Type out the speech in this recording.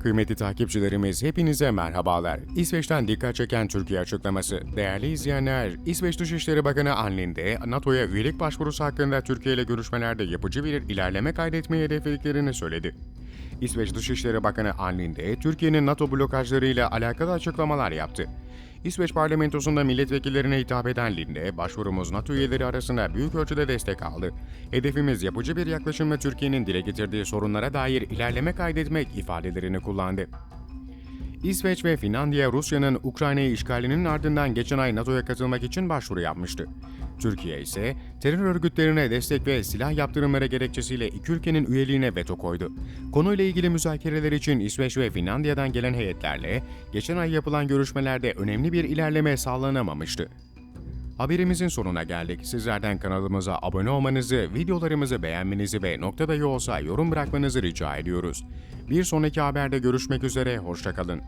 Kıymetli takipçilerimiz hepinize merhabalar. İsveç'ten dikkat çeken Türkiye açıklaması. Değerli izleyenler, İsveç Dışişleri Bakanı Ann Linde, NATO'ya üyelik başvurusu hakkında Türkiye ile görüşmelerde yapıcı bir ilerleme kaydetmeyi hedeflediklerini söyledi. İsveç Dışişleri Bakanı Ann Linde, Türkiye'nin NATO blokajlarıyla alakalı açıklamalar yaptı. İsveç parlamentosunda milletvekillerine hitap eden Linde, başvurumuz NATO üyeleri arasında büyük ölçüde destek aldı. Hedefimiz yapıcı bir yaklaşımla Türkiye'nin dile getirdiği sorunlara dair ilerleme kaydetmek ifadelerini kullandı. İsveç ve Finlandiya, Rusya'nın Ukrayna'yı işgalinin ardından geçen ay NATO'ya katılmak için başvuru yapmıştı. Türkiye ise terör örgütlerine destek ve silah yaptırımları gerekçesiyle iki ülkenin üyeliğine veto koydu. Konuyla ilgili müzakereler için İsveç ve Finlandiya'dan gelen heyetlerle geçen ay yapılan görüşmelerde önemli bir ilerleme sağlanamamıştı. Haberimizin sonuna geldik. Sizlerden kanalımıza abone olmanızı, videolarımızı beğenmenizi ve nokta dahi olsa yorum bırakmanızı rica ediyoruz. Bir sonraki haberde görüşmek üzere, hoşçakalın.